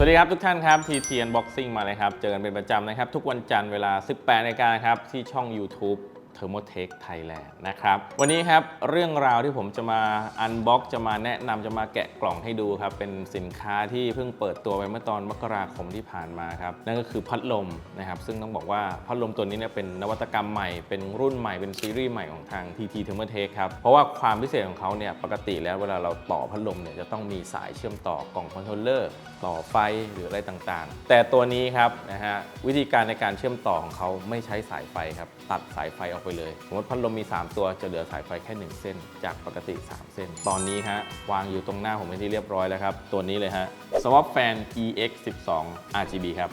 สวัสดีครับทุกท่านครับ TT Unboxing มาเลยครับ เจอกันเป็นประจำนะครับ ทุกวันจันทร์เวลา 18นาฬิกาครับ ที่ช่อง YouTube Thermotech Thailand นะครับ วันนี้ครับเรื่องราวที่ผมจะมาอันบ็อกจะมาแนะนำจะมาแกะกล่องให้ดูครับ เป็นสินค้าที่เพิ่งเปิดตัวไปเมื่อตอนมกราคมที่ผ่านมาครับ นั่นก็คือพัดลมนะครับ ซึ่งต้องบอกว่าพัดลมตัวนี้เนี่ยเป็นนวัตกรรมใหม่ เป็นรุ่นใหม่ เป็นซีรีส์ใหม่ของทาง TT Thermotech ครับ เพราะว่าความพิเศษของเขาเนี่ยปกติแล้วเวลาเราต่อพัดลมเนี่ยจะต้องมีสายเชื่อมต่อกล่องคอนโทรลเลอร์ต่อไฟหรืออะไรต่างๆ แต่ตัวนี้ครับนะฮะวิธีการในการเชื่อมต่อของเขาไม่ใช้สายไฟครับตัดสายไฟออกไปเลย สมมติพัดลมมี 3 ตัวจะเหลือสายไฟแค่ 1 เส้น จากปกติ 3 เส้น ตอนนี้ฮะ วางอยู่ตรงหน้าผมเป็นที่เรียบร้อยแล้วครับ ตัวนี้เลยฮะ Swap Fan EX 12 RGB ครับ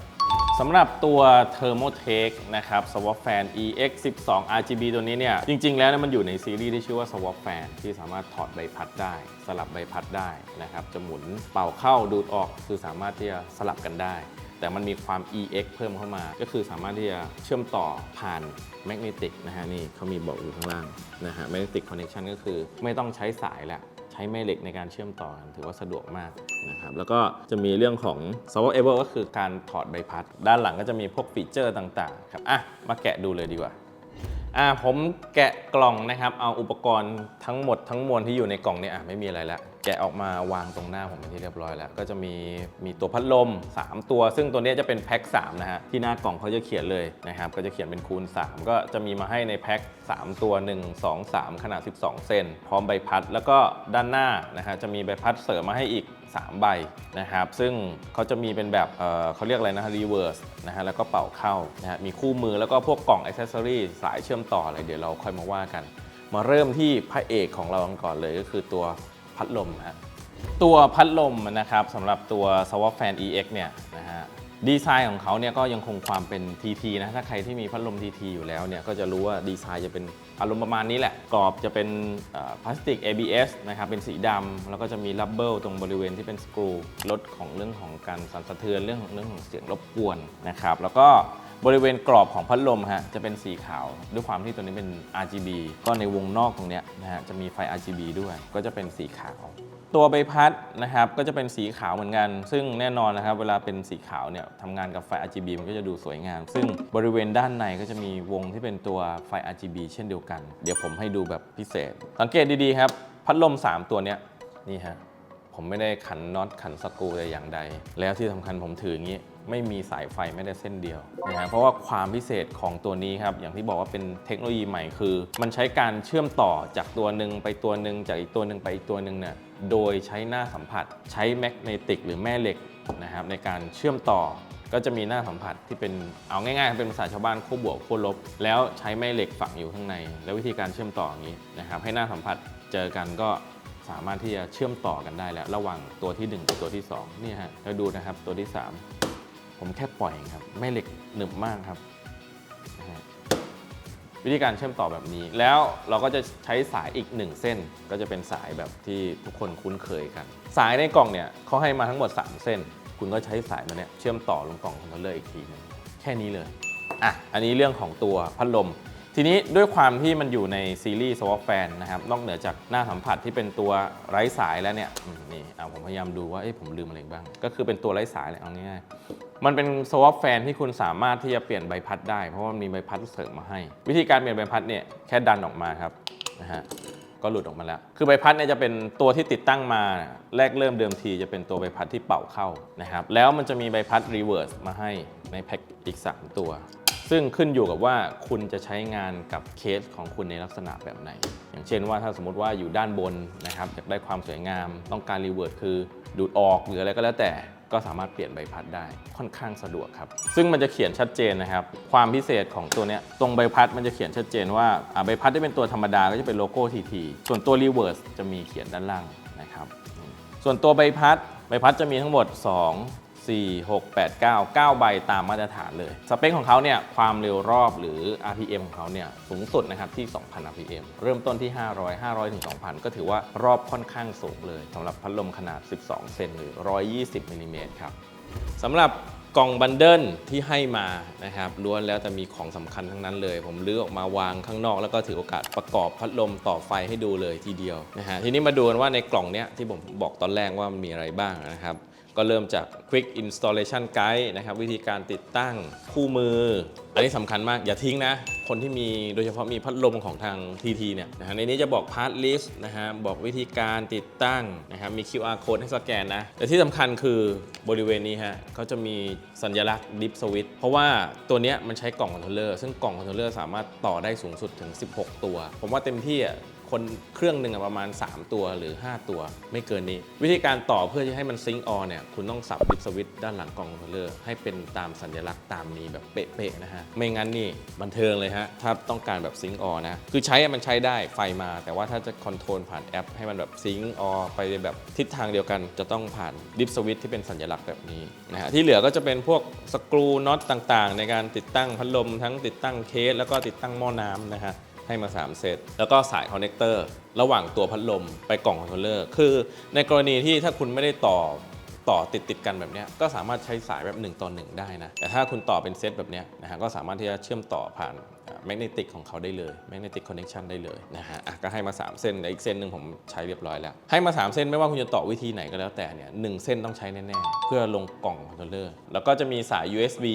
สำหรับตัว Thermotech นะครับ Swap Fan EX 12 RGB ตัวนี้เนี่ย จริง ๆ แล้วมันอยู่ในซีรีส์ที่ชื่อว่า Swap Fan ที่สามารถถอดใบพัดได้ สลับใบพัดได้นะครับ จะหมุนเป่าเข้าดูดออกคือสามารถที่จะสลับกันได้ แต่มันมีความ EX เพิ่มเข้ามา ก็คือสามารถที่จะเชื่อมต่อผ่านแมกเนติกนะฮะนี่เขามีบอกอยู่ข้างล่างนะฮะแมกเนติกคอนเน c t ชันก็คือไม่ต้องใช้สายแหล้วใช้แม่เหล็กในการเชื่อมต่อกันถือว่าสะดวกมากนะครับ แล้วก็จะมีเรื่องของ s w a p able ก็คือการถอดใบพัด ด้านหลังก็จะมีพวกฟีเจอร์ต่างๆครับอะมาแกะดูเลยดีกว่าอ่าผมแกะกล่องนะครับ เอาอุปกรณ์ทั้งหมดทั้งมวลที่อยู่ในกล่องเนี่ยอะไม่มีอะไรแล้ว แกะออกมาวางตรงหน้าผมเป็นที่เรียบร้อยแล้ว ก็จะมีมีตัวพัดลม 3 ตัว ซึ่งตัวนี้จะเป็นแพ็ค3นะฮะที่หน้ากล่องเขาจะเขียนเลยนะครับก็จะเขียนเป็นคูณ 3 ก็จะมีมาให้ในแพ็ค3 ตัว 1 2 3 ขนาด 12 เซนพร้อมใบพัด แล้วก็ด้านหน้านะฮะจะมีใบพัดเสริมมาให้อีก 3 ใบนะครับซึ่งเขาจะมีเป็นแบบเเขาเรียกอะไรนะ reverse นะฮะแล้วก็เป่าเข้านะฮะมีคู่มือแล้วก็พวกกล่องอ c เซสซอรี่สายเชื่อมต่ออะไรเดี๋ยวเราค่อยมาว่ากัน มาเริ่มที่พระเอกของเรากันก่อนเลยก็คือตัว พัดลมฮะตัวพัดลมนะครับสำหรับตัว Swap Fan EX เนี่ยนะฮะดีไซน์ของเขาเนี่ยก็ยังคงความเป็น TT นะถ้าใครที่มีพัดลม TT อยู่แล้วเนี่ยก็จะรู้ว่าดีไซน์จะเป็นอารมณ์ประมาณนี้แหละกรอบจะเป็นพลาสติก ABS นะครับเป็นสีดำแล้วก็จะมีลับเบิลตรงบริเวณที่เป็นสกรูลดของเรื่องของการสั่นสะเทือนเรื่องของเรื่องของเสียงรบกวนนะครับแล้วก็ บริเวณกรอบของพัดลมฮะจะเป็นสีขาว ด้วยความที่ตัวนี้เป็น RGB ก็ในวงนอกตรงเนี้ยนะฮะจะมีไฟ RGB ด้วยก็จะเป็นสีขาว ตัวใบพัดนะครับก็จะเป็นสีขาวเหมือนกัน ซึ่งแน่นอนนะครับเวลาเป็นสีขาวเนี่ยทำงานกับไฟ RGB มันก็จะดูสวยงาม ซึ่งบริเวณด้านในก็จะมีวงที่เป็นตัวไฟ RGB เช่นเดียวกัน เดี๋ยวผมให้ดูแบบพิเศษ สังเกตดีๆครับพัดลม 3 ตัวเนี้ยนี่ฮะ ผมไม่ได้ขันน็อตขันสกรูแต่อย่างใด แล้วที่สำคัญผมถืออย่างนี้ ไม่มีสายไฟไม่ได้เส้นเดียวนะฮะเพราะว่าความพิเศษของตัวนี้ครับอย่างที่บอกว่าเป็นเทคโนโลยีใหม่คือ มันใช้การเชื่อมต่อจากตัวหนึ่งไปตัวหนึ่งจากอีกตัวหนึ่งไปอีกตัวหนึ่งเนี่ยโดยใช้หน้าสัมผัส ใช้แมกเนติกหรือแม่เหล็กนะครับในการเชื่อมต่อก็จะมีหน้าสัมผัสที่เป็นเอาง่ายๆ เป็นภาษาชาวบ้านขั้วบวกขั้วลบ แล้วใช้แม่เหล็กฝังอยู่ข้างใน แล้ววิธีการเชื่อมต่ออย่างนี้นะครับให้หน้าสัมผัสเจอกันก็ สามารถที่จะเชื่อมต่อกันได้แล้ว ระหว่างตัวที่ 1 กับตัวที่2นี่ฮะแล้วดูนะครับตัวที่ 3 ผมแค่ปล่อยเองครับแม่เหล็กหนึบมากครับ วิธีการเชื่อมต่อแบบนี้ แล้วเราก็จะใช้สายอีก 1 เส้น ก็จะเป็นสายแบบที่ทุกคนคุ้นเคยกัน สายในกล่องเนี่ยเขาให้มาทั้งหมด 3 เส้น คุณก็ใช้สายมาเนี่ยเชื่อมต่อลงกล่องคอนโทรลเลอร์อีกทีหนึงแค่นี้เลยอะอันนี้เรื่องของตัวพัดลม ทีนี้ด้วยความที่มันอยู่ในซีรีส์ Swap Fan นะครับ นอกเหนือจากหน้าสัมผัสที่เป็นตัวไร้สายแล้วเนี่ยอืมนี่เอาผมพยายามดูว่าเอ้ผมลืมอะไรบ้าง ก็คือเป็นตัวไร้สายเลยเอาง่ายๆมันเป็น Swap Fan ที่คุณสามารถที่จะเปลี่ยนใบพัดได้ เพราะว่ามันมีใบพัดเสริมมาให้ วิธีการเปลี่ยนใบพัดเนี่ยแค่ดันออกมาครับนะฮะก็หลุดออกมาแล้ว คือใบพัดเนี่ยจะเป็นตัวที่ติดตั้งมาแรกเริ่มเดิมทีจะเป็นตัวใบพัดที่เป่าเข้านะครับ แล้วมันจะมีใบพัดรีเวิร์สมาให้ในแพ็คอีก 3 ตัว ซึ่งขึ้นอยู่กับว่าคุณจะใช้งานกับเคสของคุณในลักษณะแบบไหน อย่างเช่นว่าถ้าสมมติว่าอยู่ด้านบนนะครับอยากได้ความสวยงาม ต้องการรีเวิร์สคือดูดออกหรืออะไรก็แล้วแต่ก็สามารถเปลี่ยนใบพัดได้ค่อนข้างสะดวกครับ ซึ่งมันจะเขียนชัดเจนนะครับ ความพิเศษของตัวนี้ตรงใบพัดมันจะเขียนชัดเจนว่าใบพัดที่เป็นตัวธรรมดาก็จะเป็นโลโก้ทีทีส่วนตัวรีเวิร์สจะมีเขียนด้านล่างนะครับ ส่วนตัวใบพัดใบพัดจะมีทั้งหมด 2 4 6 8 9 9 ใบตามมาตรฐานเลย สเปคของเขาเนี่ยความเร็วรอบหรือ RPM ของเขาเนี่ยสูงสุดนะครับที่ 2,000 RPM เริ่มต้นที่ 500 500ถึง2,000 ก็ถือว่ารอบค่อนข้างสูงเลยสำหรับพัดลมขนาด 12 เซนหรือ 120มิลลิเมตรครับสำหรับกล่องบันเดิลที่ให้มานะครับล้วนแล้วแต่มีของสำคัญทั้งนั้นเลย ผมเลื้อออกมาวางข้างนอก แล้วก็ถือโอกาสประกอบพัดลมต่อไฟให้ดูเลยทีเดียวนะฮะทีนี้มาดูกันว่าในกล่องเนี้ยที่ผมบอกตอนแรกว่ามันมีอะไรบ้างนะครับ ก็เริ่มจาก Quick Installation Guide นะครับวิธีการติดตั้งคู่มือ อันนี้สำคัญมากอย่าทิ้งนะ คนที่มีโดยเฉพาะมีพัดลมของทาง TT เนี่ยนะฮะในนี้จะบอก Part List นะฮะบอกวิธีการติดตั้งนะครับมี QR Code ให้สแกนนะ แต่ที่สำคัญคือบริเวณนี้ฮะเขาจะมีสัญลักษณ์ Dip Switch เพราะว่าตัวเนี้ยมันใช้กล่องคอนโทรลเลอร์ซึ่งกล่องคอนโทรลเลอร์สามารถต่อได้สูงสุดถึง 16 ตัว ผมว่าเต็มที่อะ คนเครื่องหนึ่งประมาณ 3 ตัวหรือ 5 ตัว ไม่เกินนี้ วิธีการต่อเพื่อที่ให้มันซิงค์ออนเนี่ยคุณต้องสับดิฟสวิตด้านหลังกล่องคอนโทรลเลอร์ให้เป็นตามสัญลักษณ์ตามนี้แบบเป๊ะๆนะฮะ ไม่งั้นนี่บันเทิงเลยฮะ ถ้าต้องการแบบซิงค์ออนนะ คือใช้มันใช้ได้ไฟมา แต่ว่าถ้าจะคอนโทรลผ่านแอป ให้มันแบบซิงค์ออไปแบบทิศทางเดียวกันจะต้องผ่านดิฟสวิตที่เป็นสัญลักษณ์แบบนี้นะฮะที่เหลือก็จะเป็นพวกสกรูน็อตต่างๆ ในการติดตั้งพัดลมทั้งติดตั้งเคสแล้วก็ติดตั้งหม้อน้ำนะฮะ ให้มา 3 เซต แล้วก็สายคอนเนคเตอร์ระหว่างตัวพัดลมไปกล่องคอนโทรลเลอร์ คือในกรณีที่ถ้าคุณไม่ได้ต่อต่อติดติดกันแบบนี้ก็สามารถใช้สายแบบ 1ต่อ1ได้นะ แต่ถ้าคุณต่อเป็นเซตแบบนี้นะฮะก็สามารถที่จะเชื่อมต่อผ่านแมกเนติกของเขาได้เลยแมกเนติกคอนเน t ชันได้เลยนะฮะก็ให้มา 3 เส้นแต่อีกเส้นหนึ่งผมใช้เรียบร้อยแล้ว ให้มา 3 เส้นไม่ว่าคุณจะต่อวิธีไหนก็แล้วแต่เนี่ยหนึ่งเส้นต้องใช้แน่ๆ เพื่อลงกล่องคอนโทรลเลอร์ แล้วก็จะมีสาย USB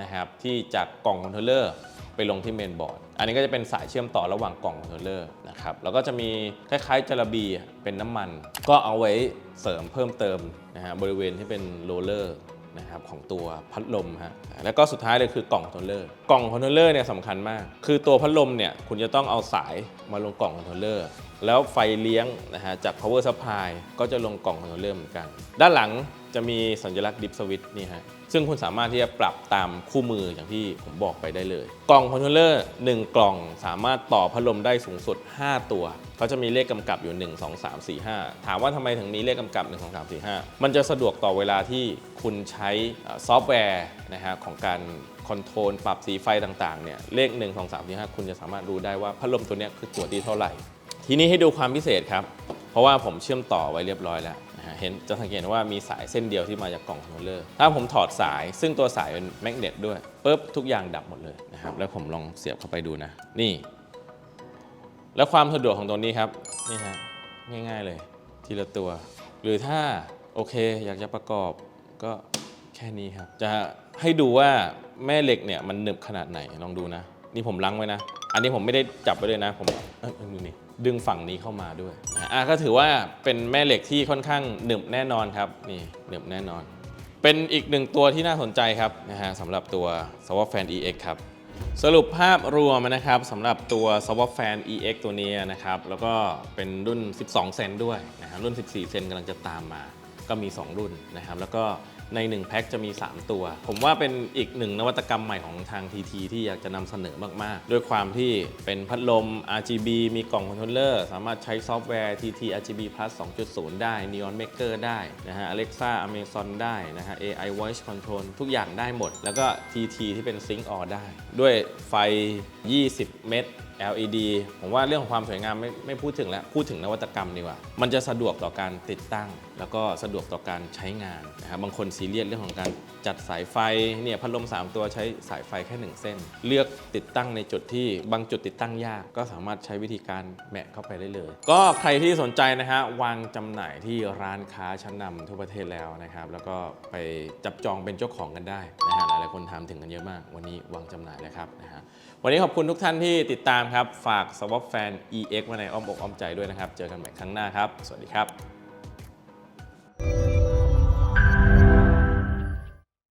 นะครับที่จากกล่องคอนโทรลเลอร์ ไปลงที่เมนบอร์ด อันนี้ก็จะเป็นสายเชื่อมต่อระหว่างกล่องคอนโทรลเลอร์นะครับ แล้วก็จะมีคล้ายๆจระบีเป็นน้ำมัน ก็เอาไว้เสริมเพิ่มเติมนะฮะบริเวณที่เป็นโรลเลอร์นะครับของตัวพัดลมฮะ แล้วก็สุดท้ายเลยคือกล่องคอนโทรลเลอร์ กล่องคอนโทรลเลอร์เนี่ยสำคัญมาก คือตัวพัดลมเนี่ยคุณจะต้องเอาสายมาลงกล่องคอนโทรลเลอร์ แล้วไฟเลี้ยงนะฮะจาก power supply ก็จะลงกล่องคอนโทรลเลอร์เหมือนกัน ด้านหลัง จะมีสัญลักษณ์ dip switch นี่ฮะซึ่งคุณสามารถที่จะปรับตามคู่มืออย่างที่ผมบอกไปได้เลย กล่องคอนโทรลเลอร์1กล่องสามารถต่อพัดลมได้สูงสุด 5 ตัวเขาจะมีเลขกำกับอยู่ 1 2 3 4 5 ถามว่าทำไมถึงมีเลขกำกับ 1 2 3 4 5 มันจะสะดวกต่อเวลาที่คุณใช้ซอฟต์แวร์นะฮะของการคอนโทรลปรับสีไฟต่างๆเนี่ยเลข 1 2 3 4 5 คุณจะสามารถรู้ได้ว่าพัดลมตัวนี้คือตัวที่เท่าไหร่ ทีนี้ให้ดูความพิเศษครับ เพราะว่าผมเชื่อมต่อไว้เรียบร้อยแล้ว เห็นจะสังเกตว่ามีสายเส้นเดียวที่มาจากกล่องคอนโทรลเลอร์ ถ้าผมถอดสายซึ่งตัวสายเป็นแมกเนตด้วยปุ๊บทุกอย่างดับหมดเลยนะครับ แล้วผมลองเสียบเข้าไปดูนะ นี่ แล้วความสะดวกของตัวนี้ครับ นี่ฮะง่ายๆเลย ทีละตัว หรือถ้าโอเคอยากจะประกอบก็แค่นี้ครับ จะให้ดูว่าแม่เหล็กเนี่ยมันหนึบขนาดไหนลองดูนะ นี่ผมล้างไว้นะ อันนี้ผมไม่ได้จับไว้เลยนะ ผมดูนี่ดึงฝั่งนี้เข้ามาด้วยอะก็ถือว่าเป็นแม่เหล็กที่ค่อนข้างหนึบแน่นอนครับนี่หนึบแน่นอน เป็นอีกหนึ่งตัวที่น่าสนใจครับนะฮะสำหรับตัว s w a p Fan EX ครับสรุปภาพรวมนะครับสำหรับตัว s w a p Fan EX ตัวนี้นะครับแล้วก็เป็นรุ่น 12 เซนด้วยนะครับรุ่น 14 เซนกำลังจะตามมา ก็มี 2 รุ่นนะครับแล้วก็ ใน 1 แพ็คจะมี 3 ตัว ผมว่าเป็นอีกหนึ่งนวัตกรรมใหม่ของทาง TT ที่อยากจะนำเสนอมาก ๆ ด้วยความที่เป็นพัดลม RGB มีกล่องคอนโทรลเลอร์ สามารถใช้ซอฟต์แวร์ TT RGB Plus 2.0 ได้ Neon Maker ได้นะฮะ Alexa Amazon ได้นะฮะ AI Voice Control ทุกอย่างได้หมด แล้วก็ TT ที่เป็น Sync All ได้ ด้วยไฟ 20 เมตร LED ผมว่าเรื่องของความสวยงามไม่ไม่พูดถึงแล้ว พูดถึงนวัตกรรมดีกว่า มันจะสะดวกต่อการติดตั้ง แล้วก็สะดวกต่อการใช้งานนะครับบางคนซีเรียสเรื่องของการจัดสายไฟเนี่ยพัดลม 3 ตัวใช้สายไฟแค่ 1 เส้น เลือกติดตั้งในจุดที่บางจุดติดตั้งยาก ก็สามารถใช้วิธีการแมะเข้าไปได้เลย ก็ใครที่สนใจนะฮะวางจำหน่ายที่ร้านค้าชั้นนำทั่วประเทศแล้วนะครับแล้วก็ไปจับจองเป็นเจ้าของกันได้นะฮะหลายๆคนถามถึงกันเยอะมาก วันนี้วางจำหน่ายแล้วครับนะฮะวันนี้ขอบคุณทุกท่านที่ติดตามครับ ฝาก s w a p Fan EX ไว้ในอ้อมอกอ้อมใจด้วยนะครับ เจอกันใหม่ครั้งหน้าครับ สวัสดีครับ